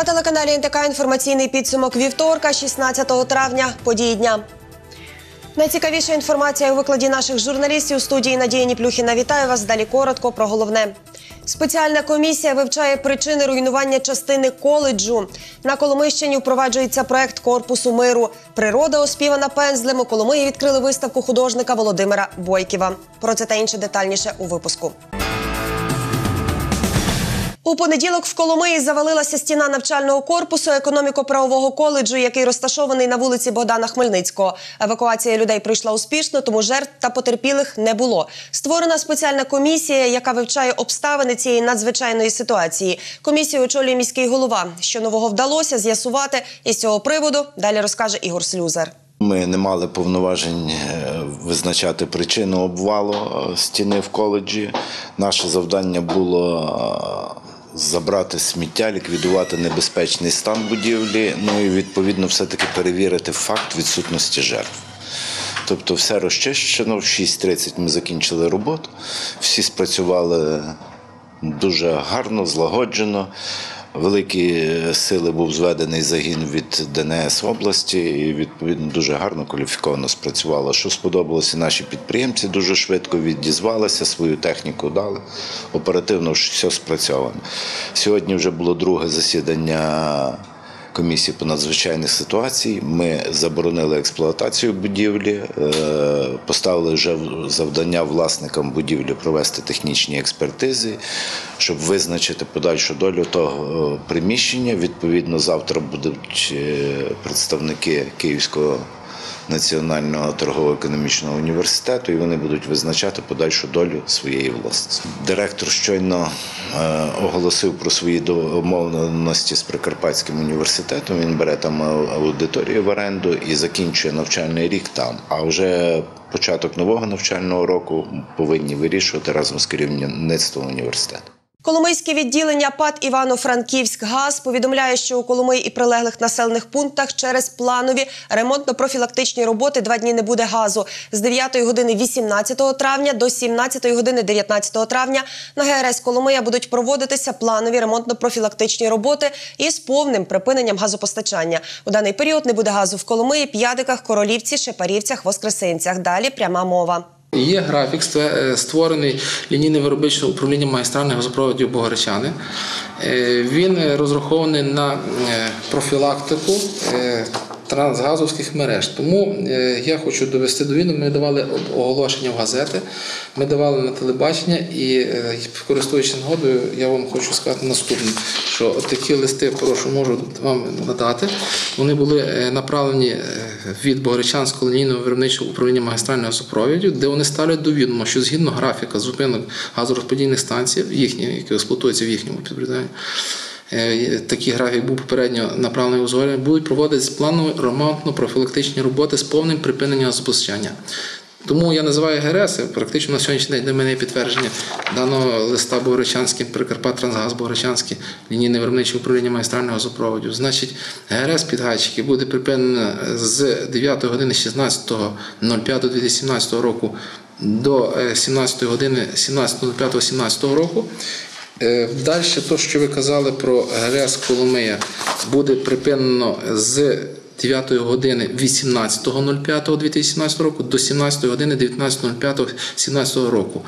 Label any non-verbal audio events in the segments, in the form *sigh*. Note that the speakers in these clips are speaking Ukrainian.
На телеканалі НТК інформаційний підсумок вівторка, 16 травня. Події дня. Найцікавіша інформація у викладі наших журналістів у студії Надії Ніплюхіна. Вітаю вас. Далі коротко про головне. Спеціальна комісія вивчає причини руйнування частини коледжу. На Коломийщині впроваджується проект корпусу миру. Природа оспівана пензлем. У Коломиї відкрили виставку художника Володимира Бойківа. Про це та інше детальніше у випуску. У понеділок в Коломиї завалилася стіна навчального корпусу економіко-правового коледжу, який розташований на вулиці Богдана Хмельницького. Евакуація людей пройшла успішно, тому жертв та потерпілих не було. Створена спеціальна комісія, яка вивчає обставини цієї надзвичайної ситуації. Комісію очолює міський голова. Що нового вдалося з'ясувати із цього приводу далі розкаже Ігор Слюзар. Ми не мали повноважень е, визначати причину обвалу е, стіни в коледжі. Наше завдання було е, забрати сміття, ліквідувати небезпечний стан будівлі, ну і відповідно все-таки перевірити факт відсутності жертв. Тобто все розчищено, в 6.30 ми закінчили роботу, всі спрацювали дуже гарно, злагоджено. Великі сили був зведений загін від ДНС області, і відповідно дуже гарно кваліфіковано спрацювало. Що сподобалося, наші підприємці дуже швидко відізвалися, свою техніку дали. Оперативно все спрацьовано. Сьогодні вже було друге засідання комісії по надзвичайних ситуацій. Ми заборонили експлуатацію будівлі, е, поставили вже завдання власникам будівлі провести технічні експертизи, щоб визначити подальшу долю того е, приміщення. Відповідно, завтра будуть е, представники Київського. Національного торгово-економічного університету, і вони будуть визначати подальшу долю своєї власності. Директор щойно е, оголосив про свої домовленості з Прикарпатським університетом. Він бере там аудиторію в оренду і закінчує навчальний рік там. А вже початок нового навчального року повинні вирішувати разом з керівництвом університету. Коломийське відділення ПАД Івано-Франківськ-ГАЗ повідомляє, що у Коломиї і прилеглих населених пунктах через планові ремонтно-профілактичні роботи два дні не буде газу. З 9 години 18 травня до 17 години 19 травня на ГРС Коломия будуть проводитися планові ремонтно-профілактичні роботи із повним припиненням газопостачання. У даний період не буде газу в Коломиї, П'ядиках, Королівці, Шепарівцях, Воскресинцях. Далі пряма мова. Є графік стве- створений лінійним виробничим управлінням магістральних газопроводів Богородчани. Е, Він е, розрахований на е, профілактику е, трансгазовських мереж. Тому е, я хочу довести до відома, ми давали оголошення в газети, ми давали на телебачення і, е, користуючись нагодою, я вам хочу сказати наступне, що такі листи, прошу, можу вам надати. Вони були е, направлені від Богородчанського лінійного виробничого управління магістральних газопровідів, де вони ставлять до відома, що згідно графіка зупинок газорозподільних станцій, їхні, які експлуатуються в їхньому підприємстві, такий графік був попередньо направлений у узгодження, будуть проводитися планові ремонтно-профілактичні роботи з повним припиненням газопостачання. Тому я називаю ГРС, практично на сьогоднішній день для мене є підтвердження даного листа Богородчанським, Прикарпат Трансгаз Богородчанське, лінійне виробниче управління магістральних газопроводів. Значить, ГРС підгайчики буде припинено з 9 години 16.05.2017 року до е, 17 години 17.05.17 року. Е, Далі, то, що ви казали про ГРС Коломия, буде припинено з 9 години 18.05.2017 року до 17 години 19.05.2017 року.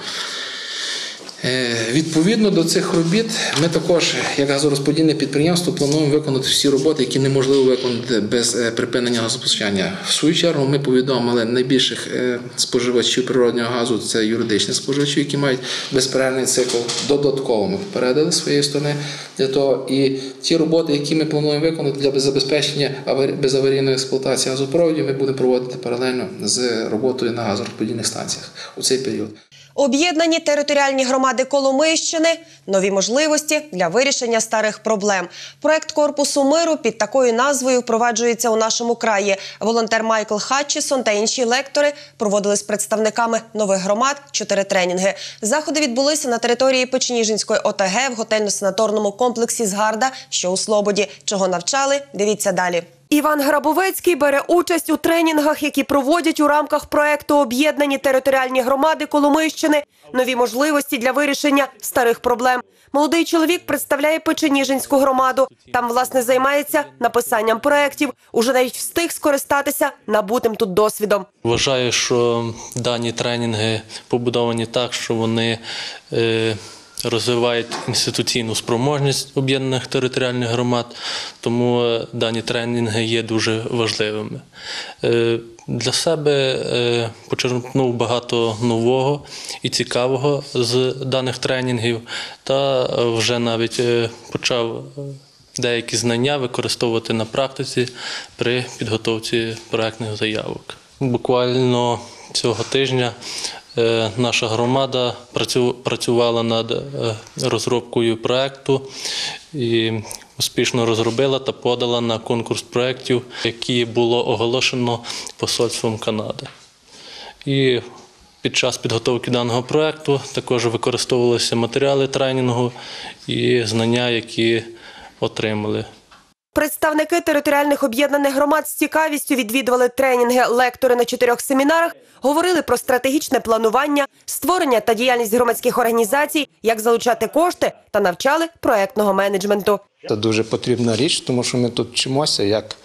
Е, Відповідно до цих робіт, ми також, як газорозподільне підприємство, плануємо виконати всі роботи, які неможливо виконати без е, припинення газопостачання. В свою чергу ми повідомили найбільших е, споживачів природнього газу це юридичні споживачі, які мають безперервний цикл. Додатково ми попередили своєї сторони для того. І ті роботи, які ми плануємо виконати для забезпечення аварі- безаварійної експлуатації газопроводів, ми будемо проводити паралельно з роботою на газорозподільних станціях у цей період. Об'єднані територіальні громади Коломийщини нові можливості для вирішення старих проблем. Проект корпусу миру під такою назвою впроваджується у нашому краї. Волонтер Майкл Хатчісон та інші лектори проводили з представниками нових громад чотири тренінги. Заходи відбулися на території Печеніжинської ОТГ в готельно-санаторному комплексі Згарда, що у Слободі. Чого навчали? Дивіться далі. Іван Грабовецький бере участь у тренінгах, які проводять у рамках проекту Об'єднані територіальні громади Коломийщини. Нові можливості для вирішення старих проблем. Молодий чоловік представляє Печеніжинську громаду. Там власне займається написанням проєктів. Уже навіть встиг скористатися набутим тут досвідом. Вважаю, що дані тренінги побудовані так, що вони е, розвивають інституційну спроможність об'єднаних територіальних громад, тому е, дані тренінги є дуже важливими. Е, для себе е, почерпнув багато нового і цікавого з даних тренінгів, та вже навіть почав. Деякі знання використовувати на практиці при підготовці проектних заявок. Буквально цього тижня наша громада працю- працювала над е, розробкою проекту і успішно розробила та подала на конкурс проєктів, який було оголошено посольством Канади. І під час підготовки даного проекту також використовувалися матеріали тренінгу і знання, які отримали. Представники територіальних об'єднаних громад з цікавістю відвідували тренінги. Лектори на чотирьох семінарах говорили про стратегічне планування, створення та діяльність громадських організацій, як залучати кошти та навчали проектного менеджменту. Це дуже потрібна річ, тому що ми тут вчимося, як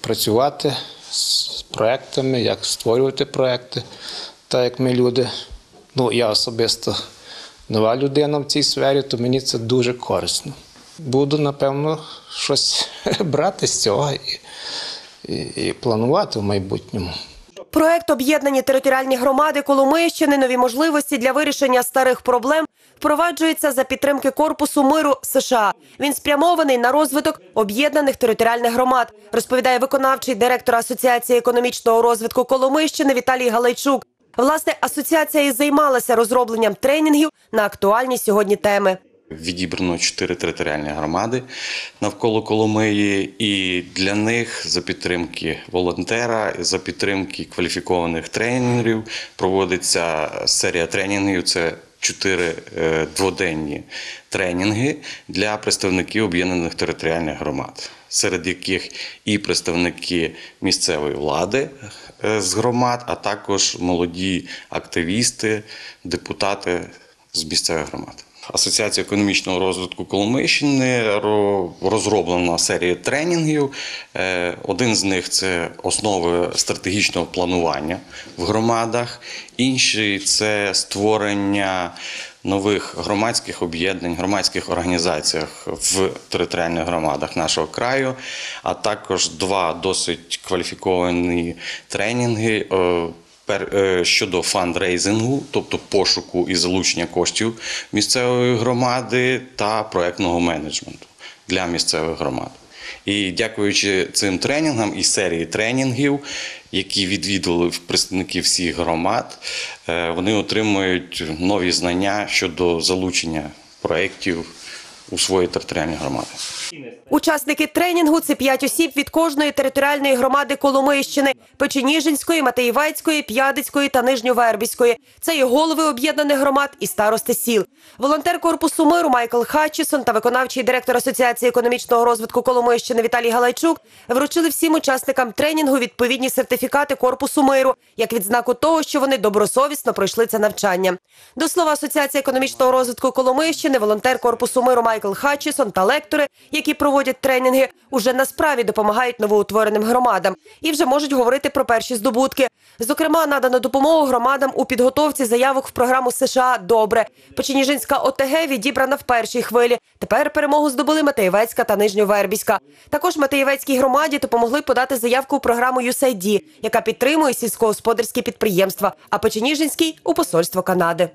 працювати з проектами, як створювати проекти. Так як ми люди, ну я особисто нова людина в цій сфері, то мені це дуже корисно. Буду, напевно, щось *laughs* брати з цього і, і, і планувати в майбутньому. Проект об'єднані територіальні громади Коломийщини нові можливості для вирішення старих проблем впроваджується за підтримки Корпусу миру США. Він спрямований на розвиток об'єднаних територіальних громад, розповідає виконавчий директор Асоціації економічного розвитку Коломийщини Віталій Галайчук. Власне, асоціація і займалася розробленням тренінгів на актуальні сьогодні теми. Відібрано чотири територіальні громади навколо Коломиї, і для них за підтримки волонтера, за підтримки кваліфікованих тренерів проводиться серія тренінгів. Це чотири е, дводенні тренінги для представників об'єднаних територіальних громад, серед яких і представники місцевої влади е, з громад, а також молоді активісти, депутати з місцевих громад. Асоціація економічного розвитку Коломийщини розроблена серія тренінгів. Е, Один з них це основи стратегічного планування в громадах, інший це створення нових громадських об'єднань, громадських організаціях в територіальних громадах нашого краю, а також два досить кваліфіковані тренінги. Е, щодо фандрейзингу, тобто пошуку і залучення коштів місцевої громади та проектного менеджменту для місцевих громад. І дякуючи цим тренінгам і серії тренінгів, які відвідували представники всіх громад, е, вони отримують нові знання щодо залучення проєктів у свої територіальні громади. Учасники тренінгу це п'ять осіб від кожної територіальної громади Коломийщини Печеніжинської, Матеївецької, П'ядицької та Нижньовербіської. Це і голови об'єднаних громад і старости сіл. Волонтер корпусу миру Майкл Хатчісон та виконавчий директор Асоціації економічного розвитку Коломийщини Віталій Галайчук вручили всім учасникам тренінгу відповідні сертифікати корпусу миру як відзнаку того, що вони добросовісно пройшли це навчання. До слова Асоціації економічного розвитку Коломийщини, волонтер корпусу миру Майкл Хатчісон та лектори, які проводять тренінги, уже на справі допомагають новоутвореним громадам і вже можуть говорити про перші здобутки. Зокрема, надано допомогу громадам у підготовці заявок в програму США Добре. Печеніжинська ОТГ відібрана в першій хвилі. Тепер перемогу здобули Матеєвецька та Нижньовербіська. Також Матеєвецькій громаді допомогли подати заявку у програму USAID, яка підтримує сільськогосподарські підприємства, а Печеніжинський у посольство Канади.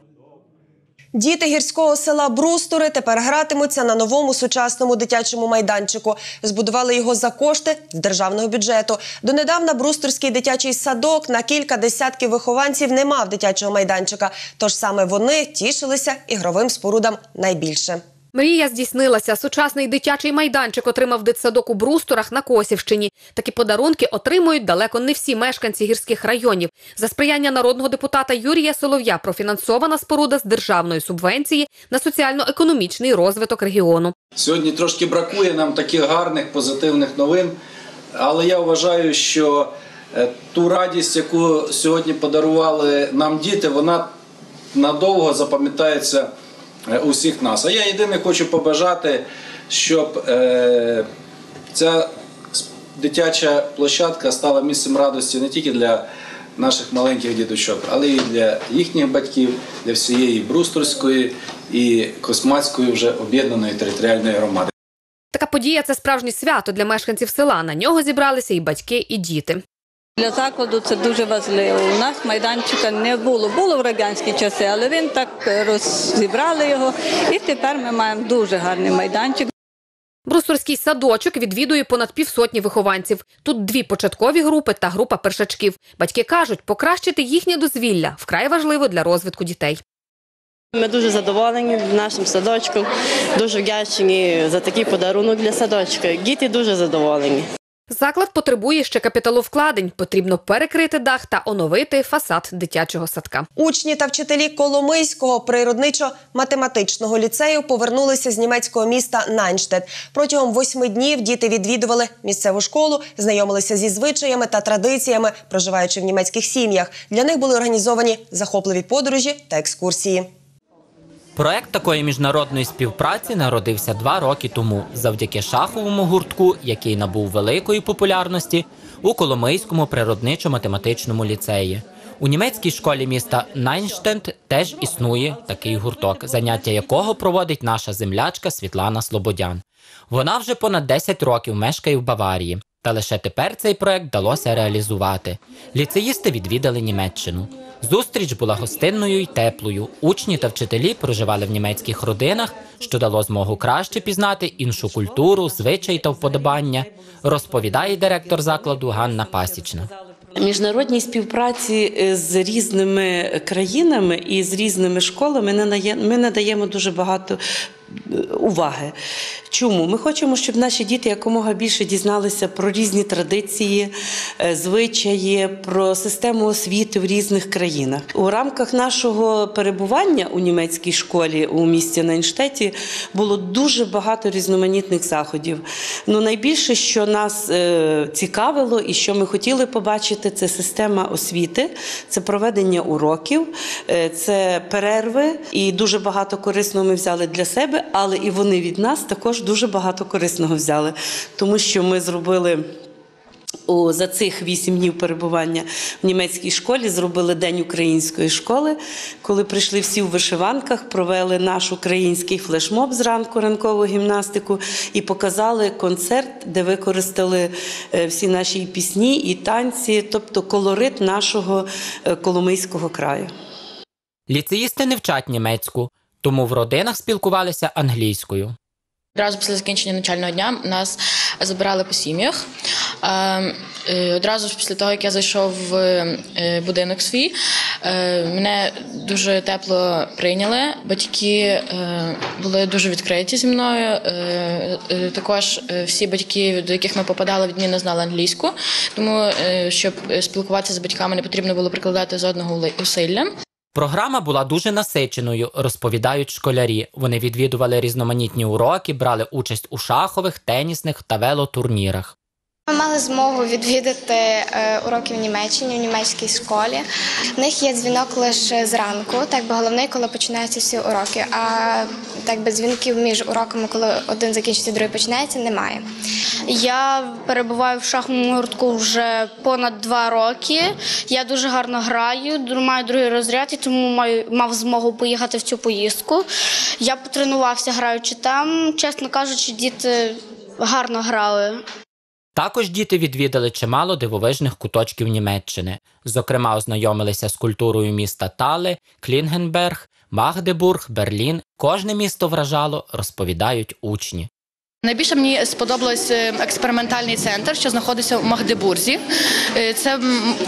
Діти гірського села Брустори тепер гратимуться на новому сучасному дитячому майданчику. Збудували його за кошти з державного бюджету. Донедавна Брустурський дитячий садок на кілька десятків вихованців не мав дитячого майданчика. Тож саме вони тішилися ігровим спорудам найбільше. Мрія здійснилася. Сучасний дитячий майданчик отримав дитсадок у Брустурах на Косівщині. Такі подарунки отримують далеко не всі мешканці гірських районів. За сприяння народного депутата Юрія Солов'я профінансована споруда з державної субвенції на соціально-економічний розвиток регіону. Сьогодні трошки бракує нам таких гарних позитивних новин. Але я вважаю, що е, ту радість, яку сьогодні подарували нам діти, вона надовго запам'ятається е, у всіх нас. А я єдине хочу побажати, щоб е, ця дитяча площадка стала місцем радості не тільки для наших маленьких діточок, але й для їхніх батьків, для всієї Брустурської і Космацької вже об'єднаної територіальної громади. Така подія це справжнє свято для мешканців села. На нього зібралися і батьки, і діти. Для закладу це дуже важливо. У нас майданчика не було. Було в радянські часи, але він так е, розібрали його. І тепер ми маємо дуже гарний майданчик. Брустурський садочок відвідує понад півсотні вихованців. Тут дві початкові групи та група першачків. Батьки кажуть, покращити їхнє дозвілля вкрай важливо для розвитку дітей. Ми дуже задоволені нашим садочком, дуже вдячні за такий подарунок для садочка. Діти дуже задоволені. Заклад потребує ще капіталовкладень. Потрібно перекрити дах та оновити фасад дитячого садка. Учні та вчителі Коломийського природничо-математичного ліцею повернулися з німецького міста Найнштедт. Протягом восьми днів діти відвідували місцеву школу, знайомилися зі звичаями та традиціями, проживаючи в німецьких сім'ях. Для них були організовані захопливі подорожі та екскурсії. Проект такої міжнародної співпраці народився два роки тому завдяки шаховому гуртку, який набув великої популярності у Коломийському природничо-математичному ліцеї. У німецькій школі міста Найнштент теж існує такий гурток, заняття якого проводить наша землячка Світлана Слободян. Вона вже понад 10 років мешкає в Баварії, та лише тепер цей проект вдалося реалізувати. Ліцеїсти відвідали Німеччину. Зустріч була гостинною й теплою. Учні та вчителі проживали в німецьких родинах, що дало змогу краще пізнати іншу культуру, звичаї та вподобання, розповідає директор закладу Ганна Пасічна. Міжнародній співпраці е, з різними країнами і з різними школами ми надаємо дуже багато уваги. Чому? Ми хочемо, щоб наші діти якомога більше дізналися про різні традиції, е, звичаї, про систему освіти в різних країнах. У рамках нашого перебування у німецькій школі у місті Найнштеті було дуже багато різноманітних заходів. Ну, найбільше, що нас е, цікавило і що ми хотіли побачити, це система освіти, це проведення уроків, е, це перерви, і дуже багато корисного ми взяли для себе, але і вони від нас також дуже багато корисного взяли, тому що ми зробили. У, за цих вісім днів перебування в німецькій школі зробили День української школи, коли прийшли всі в вишиванках, провели наш український флешмоб зранку, ранкову гімнастику і показали концерт, де використали е, всі наші пісні і танці, тобто колорит нашого е, Коломийського краю. Ліцеїсти не вчать німецьку, тому в родинах спілкувалися англійською. Одразу після закінчення навчального дня нас забирали по сім'ях. Е, е, Одразу ж після того, як я зайшов в е, будинок свій, мене дуже тепло прийняли. Батьки були дуже відкриті зі мною. Також всі батьки, до яких ми попадали, відмінно знали англійську. Тому, щоб спілкуватися з батьками, не потрібно було прикладати жодного ули- усилля. Програма була дуже насиченою, розповідають школярі. Вони відвідували різноманітні уроки, брали участь у шахових, тенісних та велотурнірах. Ми мали змогу відвідати е, уроки в Німеччині, в німецькій школі. В них є дзвінок лише зранку, так би головний, коли починаються всі уроки. А так би дзвінків між уроками, коли один закінчиться, другий починається, немає. Я перебуваю в шаховому гуртку вже понад два роки. Я дуже гарно граю, маю другий розряд і тому маю мав змогу поїхати в цю поїздку. Я потренувався, граючи там. Чесно кажучи, діти гарно грали. Також діти відвідали чимало дивовижних куточків Німеччини. Зокрема, ознайомилися з культурою міста Тале, Клінгенберг, Магдебург, Берлін. Кожне місто вражало, розповідають учні. Найбільше мені сподобався експериментальний центр, що знаходиться у Магдебурзі. Е, Це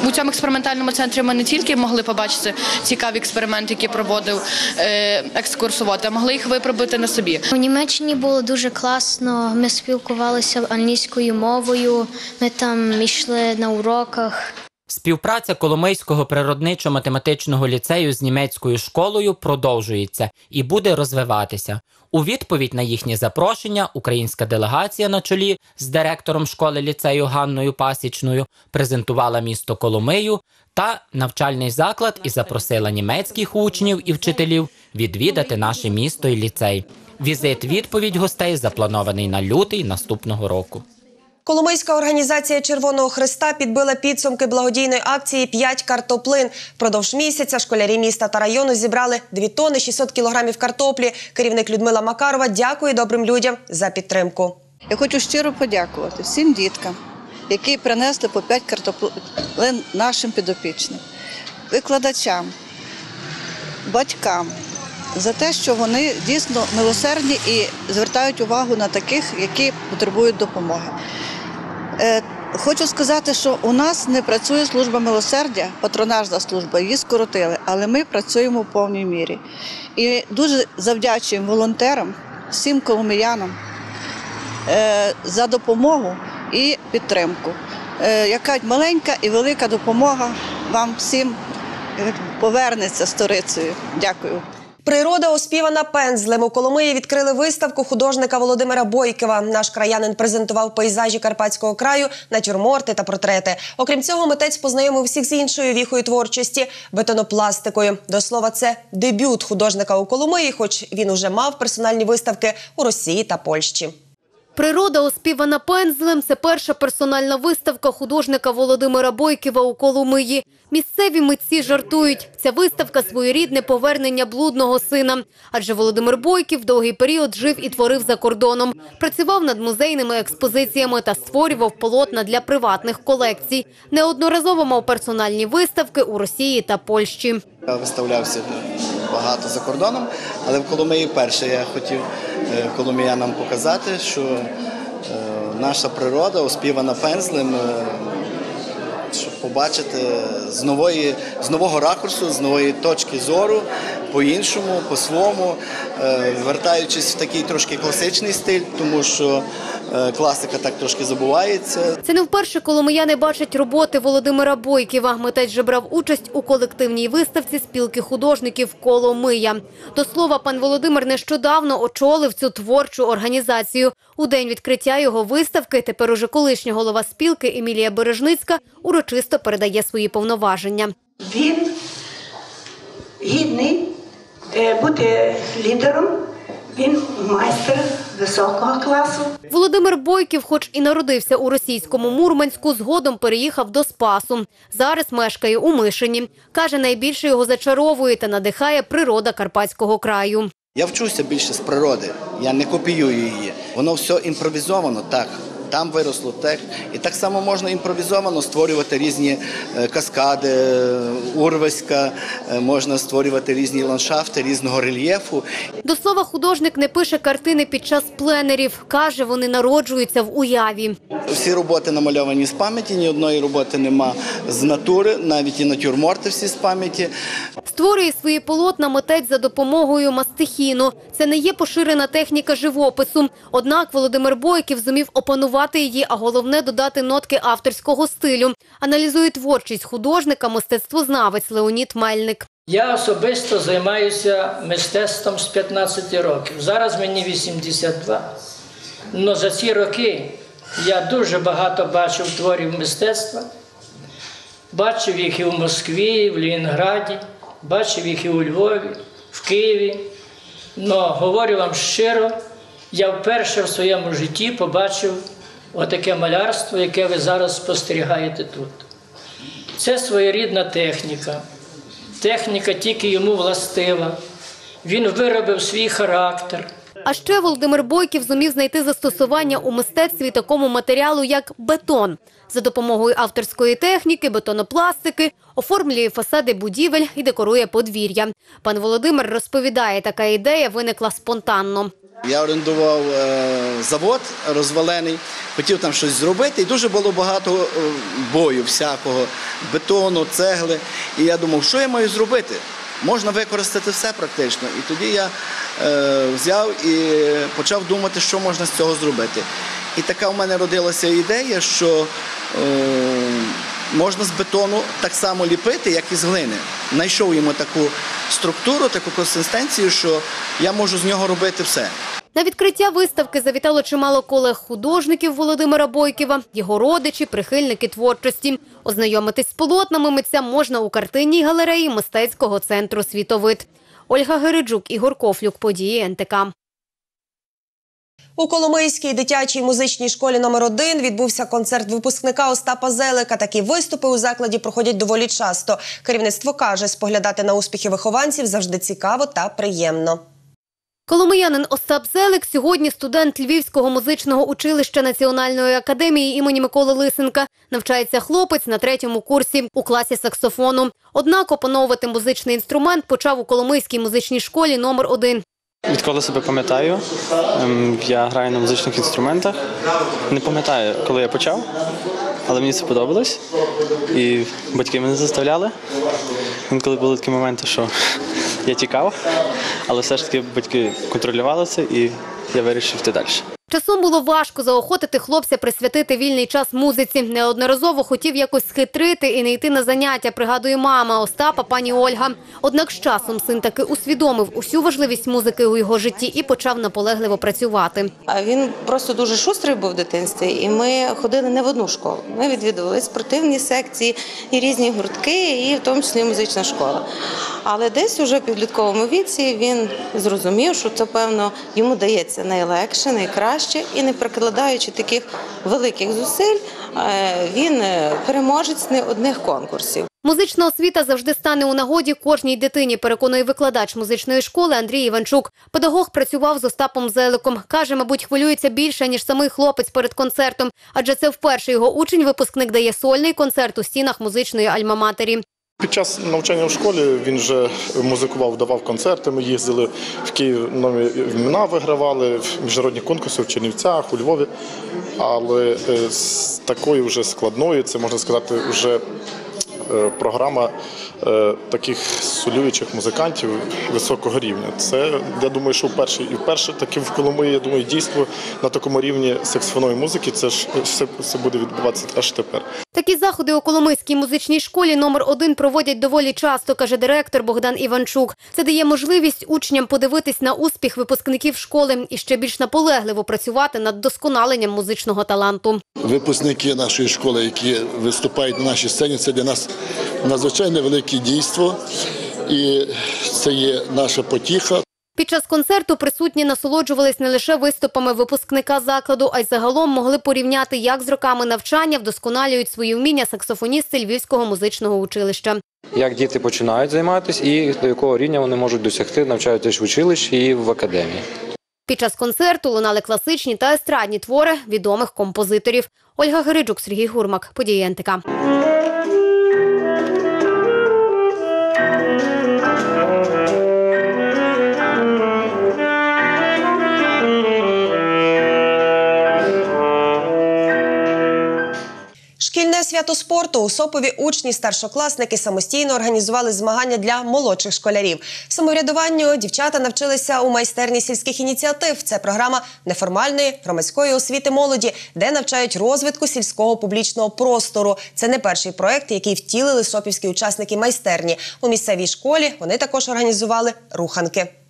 у цьому експериментальному центрі ми не тільки могли побачити цікаві експерименти, які проводив е, екскурсовод, а могли їх випробувати на собі. У Німеччині було дуже класно. Ми спілкувалися англійською мовою. Ми там йшли на уроках. Співпраця Коломийського природничо-математичного ліцею з німецькою школою продовжується і буде розвиватися. У відповідь на їхнє запрошення українська делегація на чолі з директором школи ліцею Ганною Пасічною презентувала місто Коломию та навчальний заклад і запросила німецьких учнів і вчителів відвідати наше місто і ліцей. Візит відповідь гостей запланований на лютий наступного року. Коломийська організація Червоного Христа підбила підсумки благодійної акції «5 картоплин. Впродовж місяця школярі міста та району зібрали 2 тони 600 кілограмів картоплі. Керівник Людмила Макарова дякує добрим людям за підтримку. Я хочу щиро подякувати всім діткам, які принесли по 5 картоплин нашим підопічним, викладачам, батькам за те, що вони дійсно милосердні і звертають увагу на таких, які потребують допомоги. Е, Хочу сказати, що у нас не працює служба милосердя, патронажна служба, її скоротили, але ми працюємо в повній мірі. І дуже завдячуємо волонтерам, всім коломиянам е, за допомогу і підтримку. Е, Яка маленька і велика допомога вам всім повернеться сторицею. Дякую. Природа оспівана пензлем. У Коломиї відкрили виставку художника Володимира Бойкова. Наш краянин презентував пейзажі Карпатського краю, натюрморти та портрети. Окрім цього, митець познайомив всіх з іншою віхою творчості бетонопластикою. До слова, це дебют художника у Коломиї, хоч він уже мав персональні виставки у Росії та Польщі. Природа оспівана пензлем. Це перша персональна виставка художника Володимира Бойківа у Коломиї. Місцеві митці жартують. Ця виставка своєрідне повернення блудного сина. Адже Володимир Бойків довгий період жив і творив за кордоном. Працював над музейними експозиціями та створював полотна для приватних колекцій. Неодноразово мав персональні виставки у Росії та Польщі. Я виставлявся багато за кордоном, але в Коломиї перше я хотів коломіянам показати, що е, наша природа оспівана пензлем, е, щоб побачити з, нової, з нового ракурсу, з нової точки зору, по-іншому, по-своєму, е, вертаючись в такий трошки класичний стиль, тому що е, класика так трошки забувається. Це не вперше коломияни бачать роботи Володимира Бойківа. Митець же брав участь у колективній виставці спілки художників Коломия. До слова, пан Володимир нещодавно очолив цю творчу організацію. У день відкриття його виставки тепер уже колишня голова спілки Емілія Бережницька урочисто передає свої повноваження. Він гідний е, бути лідером. Він майстер високого класу. Володимир Бойків, хоч і народився у російському Мурманську, згодом переїхав до Спасу. Зараз мешкає у Мишині. Каже, найбільше його зачаровує та надихає природа Карпатського краю. Я вчуся більше з природи, я не копіюю її. Воно все імпровізовано, так. Там виросло так. І так само можна імпровізовано створювати різні е, каскади, е, урвиська, е, можна створювати різні ландшафти різного рельєфу. До слова, художник не пише картини під час пленерів. Каже, вони народжуються в уяві. Всі роботи намальовані з пам'яті, ні одної роботи нема з натури, навіть і натюрморти всі з пам'яті. Створює свої полотна митець за допомогою мастихіну. Це не є поширена техніка живопису. Однак Володимир Бойків зумів опанувати її, а головне додати нотки авторського стилю. Аналізує творчість художника мистецтвознавець Леонід Мельник. Я особисто займаюся мистецтвом з 15 років. Зараз мені 82. Але за ці роки я дуже багато бачив творів мистецтва. Бачив їх і в Москві, і в Лінінграді, бачив їх і у Львові, в Києві. Но говорю вам щиро, я вперше в своєму житті побачив отаке малярство, яке ви зараз спостерігаєте тут. Це своєрідна техніка. Техніка тільки йому властива. Він виробив свій характер. А ще Володимир Бойків зумів знайти застосування у мистецтві такому матеріалу, як бетон. За допомогою авторської техніки, бетонопластики, оформлює фасади будівель і декорує подвір'я. Пан Володимир розповідає, така ідея виникла спонтанно. Я орендував е, завод розвалений, хотів там щось зробити, і дуже було багато е, бою всякого, бетону, цегли. І я думав, що я маю зробити? Можна використати все практично. І тоді я е, взяв і почав думати, що можна з цього зробити. І така в мене родилася ідея, що е, можна з бетону так само ліпити, як і з глини. Знайшов йому таку структуру, таку консистенцію, що я можу з нього робити все. На відкриття виставки завітало чимало колег художників Володимира Бойківа, його родичі, прихильники творчості. Ознайомитись з полотнами митця можна у картинній галереї мистецького центру «Світовид». Ольга Гериджук, Ігор Кофлюк, події НТК. У Коломийській дитячій музичній школі номер 1 відбувся концерт випускника Остапа Зелика. Такі виступи у закладі проходять доволі часто. Керівництво каже, споглядати на успіхи вихованців завжди цікаво та приємно. Коломиянин Остап Зелик сьогодні студент Львівського музичного училища Національної академії імені Миколи Лисенка. Навчається хлопець на третьому курсі у класі саксофону. Однак опановувати музичний інструмент почав у Коломийській музичній школі номер 1 Відколи себе пам'ятаю, ем, я граю на музичних інструментах. Не пам'ятаю, коли я почав, але мені це подобалось. І батьки мене заставляли. Інколи були такі моменти, що я тікав, але все ж таки батьки контролювали це і я вирішив йти далі. Часом було важко заохотити хлопця присвятити вільний час музиці. Неодноразово хотів якось схитрити і не йти на заняття, пригадує мама Остапа, пані Ольга. Однак з часом син таки усвідомив усю важливість музики у його житті і почав наполегливо працювати. Він просто дуже шустрий був в дитинстві, і ми ходили не в одну школу. Ми відвідували спортивні секції і різні гуртки, і в тому числі музична школа. Але десь уже в підлітковому віці він зрозумів, що це певно йому дається найлегше, найкраще, і не прикладаючи таких великих зусиль, е, він е, переможець не одних конкурсів. Музична освіта завжди стане у нагоді кожній дитині, переконує викладач музичної школи Андрій Іванчук. Педагог працював з Остапом Зеликом. Каже, мабуть, хвилюється більше, ніж самий хлопець перед концертом, адже це вперше його учень-випускник дає сольний концерт у стінах музичної альма-матері. Під час навчання в школі він вже музикував, давав концерти. Ми їздили в Київ, імена вигравали в міжнародні конкурси в Чернівцях, у Львові. Але е, з такою вже складною, це можна сказати, вже е, програма таких солюючих музикантів високого рівня. Це я думаю, що вперше і вперше таки в Коломиї, я думаю, дійство на такому рівні саксофонової музики. Це ж все, все буде відбуватися аж тепер. Такі заходи у Коломийській музичній школі номер 1 проводять доволі часто, каже директор Богдан Іванчук. Це дає можливість учням подивитись на успіх випускників школи і ще більш наполегливо працювати над досконаленням музичного таланту. Випускники нашої школи, які виступають на нашій сцені, це для нас надзвичайно велике дійство, і це є наша потіха. Під час концерту присутні насолоджувались не лише виступами випускника закладу, а й загалом могли порівняти, як з роками навчання вдосконалюють свої вміння саксофоністи Львівського музичного училища. Як діти починають займатися і до якого рівня вони можуть досягти, навчаючись в училищі і в академії. Під час концерту лунали класичні та естрадні твори відомих композиторів. Ольга Гериджук, Сергій Гурмак, події НТК. Свято спорту у Сопові учні, старшокласники самостійно організували змагання для молодших школярів. Самоврядуванню дівчата навчилися у майстерні сільських ініціатив. Це програма неформальної громадської освіти молоді, де навчають розвитку сільського публічного простору. Це не перший проект, який втілили сопівські учасники майстерні. У місцевій школі вони також організували руханки.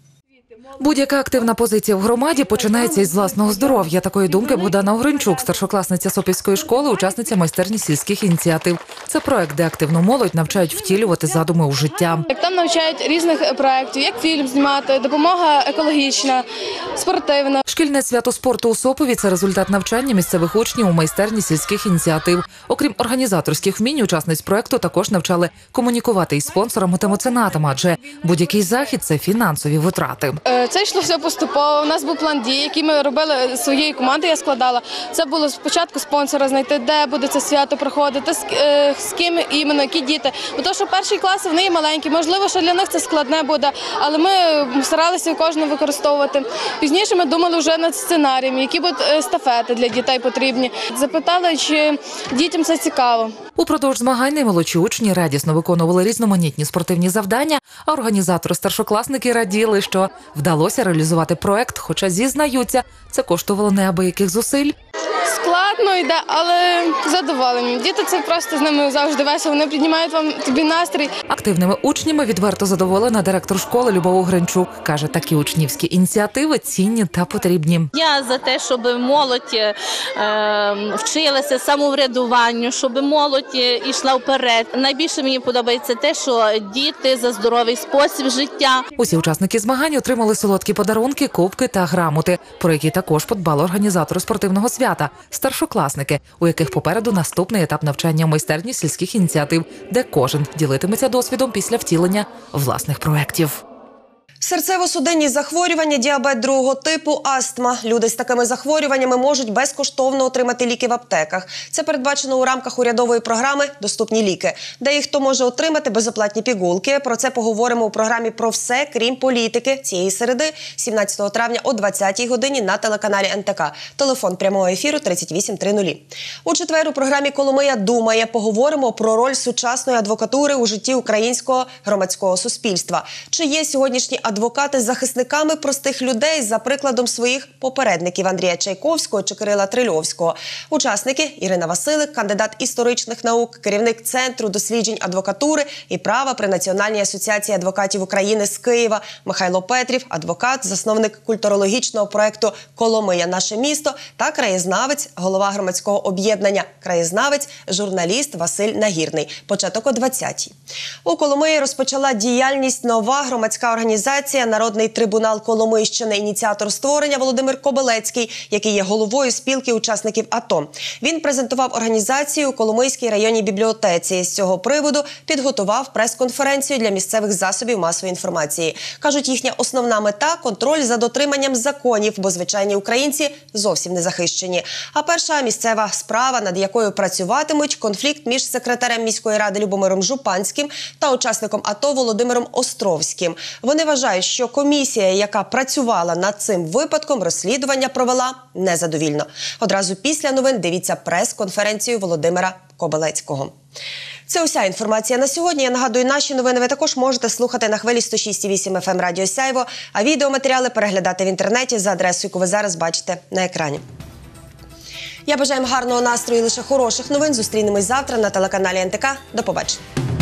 Будь-яка активна позиція в громаді починається із власного здоров'я. Такої думки Богдана Огринчук, старшокласниця Сопівської школи, учасниця майстерні сільських ініціатив. Це проект, де активну молодь навчають втілювати задуми у життя. Як там навчають різних проєктів, як фільм знімати, допомога екологічна, спортивна. Шкільне свято спорту у Сопові це результат навчання місцевих учнів у майстерні сільських ініціатив. Окрім організаторських вмінь, учасниць проекту також навчали комунікувати із спонсорами та меценатами, адже будь-який захід це фінансові витрати. Е, Це йшло все поступово. У нас був план дій, який ми робили своєю командою. Я складала. Це було спочатку спонсора знайти, де буде це свято проходити, з, е, ким іменно, які діти. Бо то, що перші класи вони є маленькі, можливо, що для них це складне буде, але ми старалися кожного використовувати. Пізніше ми думали вже над сценарієм, які будуть естафети для дітей потрібні. Запитали, чи дітям це цікаво. Упродовж змагань наймолодші учні радісно виконували різноманітні спортивні завдання, а організатори старшокласники раділи, що вдалося реалізувати проект, хоча зізнаються, це коштувало неабияких зусиль. Складно йде, але задоволені. Діти це просто з ними завжди весело. Вони піднімають вам тобі настрій. Активними учнями відверто задоволена директор школи Любов Гринчук. Каже, такі учнівські ініціативи цінні та потрібні. Я за те, щоб молодь е, вчилася самоврядуванню, щоб молодь е, йшла вперед. Найбільше мені подобається те, що діти за здоровий спосіб життя. Усі учасники змагань отримали солодкі подарунки, кубки та грамоти, про які також подбали організатори спортивного свята старшокласники, у яких попереду наступний етап навчання в майстерні сільських ініціатив, де кожен ділитиметься досвідом після втілення власних проєктів. Серцево-судинні захворювання, діабет другого типу, астма. Люди з такими захворюваннями можуть безкоштовно отримати ліки в аптеках. Це передбачено у рамках урядової програми Доступні ліки, де їх хто може отримати безоплатні пігулки. Про це поговоримо у програмі про все, крім політики цієї середи, 17 травня о 20-й годині на телеканалі НТК. Телефон прямого ефіру 3830. У четвер у програмі Коломия думає. Поговоримо про роль сучасної адвокатури у житті українського громадського суспільства. Чи є сьогоднішні адвокати захисниками простих людей за прикладом своїх попередників Андрія Чайковського чи Кирила Трильовського? Учасники Ірина Василик, кандидат історичних наук, керівник центру досліджень адвокатури і права при Національній асоціації адвокатів України з Києва, Михайло Петрів, адвокат, засновник культурологічного проекту Коломия наше місто та краєзнавець, голова громадського об'єднання Краєзнавець, журналіст Василь Нагірний. Початок о 20-й. У Коломиї розпочала діяльність нова громадська організація Народний трибунал Коломийщини, ініціатор створення Володимир Кобелецький, який є головою спілки учасників АТО. Він презентував організацію у Коломийській районній бібліотеці. З цього приводу підготував прес-конференцію для місцевих засобів масової інформації. кажуть, їхня основна мета контроль за дотриманням законів, бо звичайні українці зовсім не захищені. А перша місцева справа, над якою працюватимуть, конфлікт між секретарем міської ради Любомиром Жупанським та учасником АТО Володимиром Островським. Вони вважають, що комісія, яка працювала над цим випадком, розслідування провела незадовільно. Одразу після новин дивіться прес-конференцію Володимира Кобелецького. Це уся інформація на сьогодні. Я нагадую, наші новини ви також можете слухати на хвилі 106,8 FM Радіо Сяйво, а відеоматеріали переглядати в інтернеті за адресою, яку ви зараз бачите на екрані. Я бажаю вам гарного настрою і лише хороших новин. Зустрінемось завтра на телеканалі НТК. До побачення.